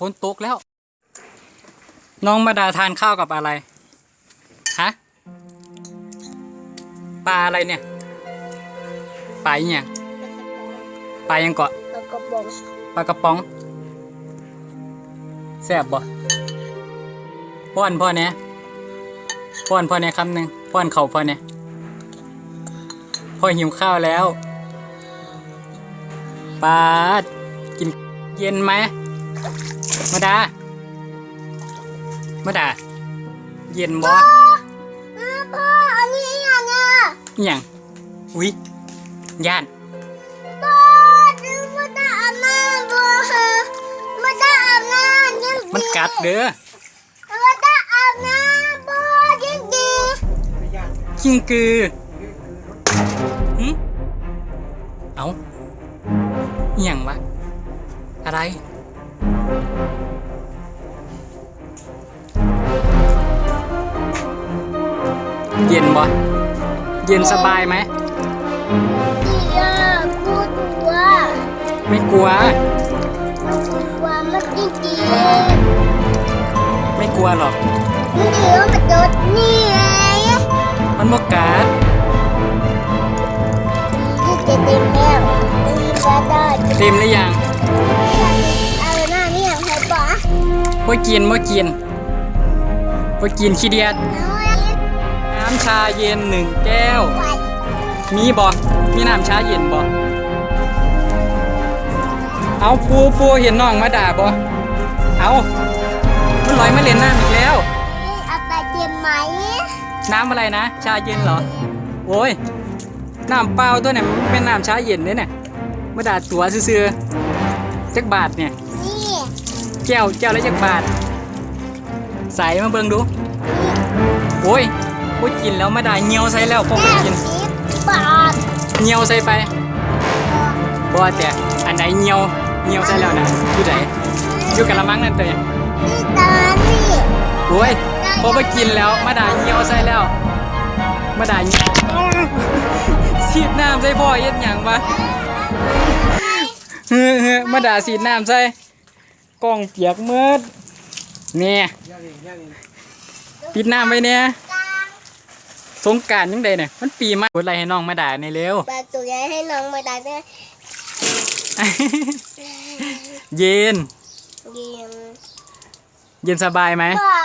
ฝนตกแล้ว น้องมาดาทานข้าวกับอะไร ฮะ ปลาอะไรเนี่ย ปลาอหย่างปลายังเกาะแล้วก็บอกปลากระป๋อง แซ่บบ่ป้อนพ่อเนี่ยป้อนพ่อเนี่ยคำหนึ่งป้อนเขาพ่อเนี่ยพ่อหิวข้าวแล้วปาดกินเย็นไหม มาดา มาดา เย็นบ่อ้าวพ่ออันนี้อย่างเงี้ยอหย่างอุ๊ยย่านพ่อดูมาได้อาบน้ำบ่มาได้อาบน้ำยังดีมันกัดเด้อมาได้อาบน้ำบ่ยังดีกิ้งกือหึเอาอหย่างวะอะไร เย็นบ่เย็นสบายไหมดีอะพูดตัวไม่กลัวตัวมันจริงจริงไม่กลัวหรอก มันเดี๋ยวมันโดดนี่ไงมันบ่กัดนี่จะเต็มแล้วนี่ก็ได้เต็มหรือยัง บ่กินบ่กินบ่กินขี้เดียด น้อยน้ำชาเย็นหนึ่งแก้วไหวมีบ่มีน้ำชาเย็นบ่เอาปูปูเห็นน้องมาด่าบ่เอามันลอยมาเล่นน้ำอีกแล้วเอาไปเจ็บไหม น้ำอะไรนะ ชาเย็นเหรอ โอ้ย น้ำเปล่าตัวเนี่ยมันเป็นน้ำชาเย็นเนี่ยเนี่ยมาด่าตัวซื่อๆจักบาทเนี่ยนี่แก้วแก้วละจักบาท ใส่มาเบิ่งดูโอ้ยโอ้ยกินแล้วมาด่าเหี่ยวใส่แล้วพอแก้ไปวกินสิบบาทเหี่ยวใส่ไปบ่แต่อันไหนเหี่ยวเหี่ยวใส่แล้วนะอยู่ไหนอยู่กะละมังนั่นตัวเนี่ยนี่ตานี่โอ้ยพอไปกินแล้วมาด่าเหี่ยวใส่แล้วมาด่าเหี่ยวสีดน้ำใส่พ่อเย็ดหยังวะเฮ้อเฮ้อมาด่าสีดน้ำใส่ กล้องเปียกเมืดเนี่ยปิดน้ำไว้เนี่ยสงการยังไงเนี่ยมันปีมากกดอะไรให้น้องมาด่าในเร็วปลาตุยใหญ่ให้น้องมาได้ด้วยเย็น เย็น เย็นสบายไหมว้า